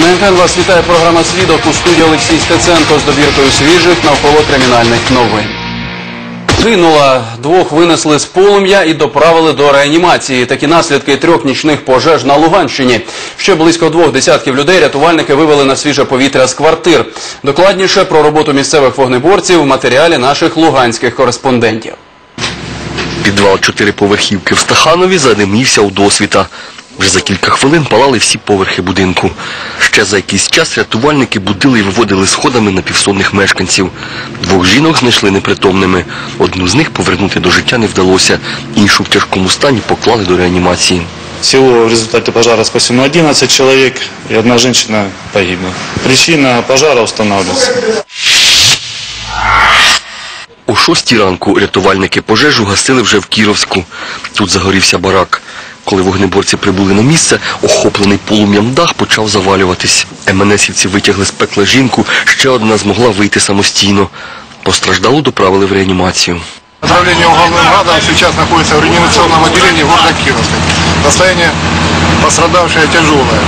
НТН вас вітає програма «Свідок» у студії Олексій Стеценко з добіркою свіжих навколо кримінальних новин. Гинула, двох винесли з полум'я і доправили до реанімації. Такі наслідки трьох нічних пожеж на Луганщині. Ще близько двох десятків людей рятувальники вивели на свіже повітря з квартир. Докладніше про роботу місцевих вогнеборців в матеріалі наших луганських кореспондентів. Підвал чотириповерхівки в Стаханові задимівся у досвіта. Вже за кілька хвилин палали всі поверхи будинку. Ще за якийсь час рятувальники будили і виводили сходами напівсонних мешканців. Двох жінок знайшли непритомними. Одну з них повернути до життя не вдалося. Іншу в тяжкому стані поклали до реанімації. Всего в результате пожара спасено 11 человек и одна женщина погибла. Причина пожара устанавливается. О шостій ранку рятувальники пожежу гасили вже в Кіровську. Тут загорівся барак. Коли вогнеборці прибули на місце, охоплений полум'ям дах почав завалюватись. МНСівці витягли з пекла жінку, ще одна змогла вийти самостійно. Постраждалу доправили в реанімацію. Управление уголовным радом сейчас находится в реанимационном отделении города Кировска. Состояние пострадавшее тяжелое.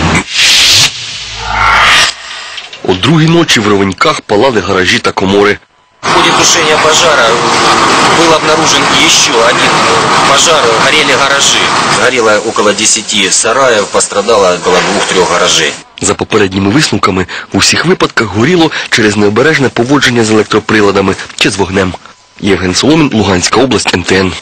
О другій ночі в Ровеньках палали гаражі та комори. В ходе тушения пожара был обнаружен еще один пожар. Горели гаражи. Горіло около 10 сараїв, пострадало около двух-трех гаражей. За попередніми висновками, у всіх випадках горіло через необережне поводження з електроприладами чи з вогнем. Євген Соломін, Луганська область, НТН.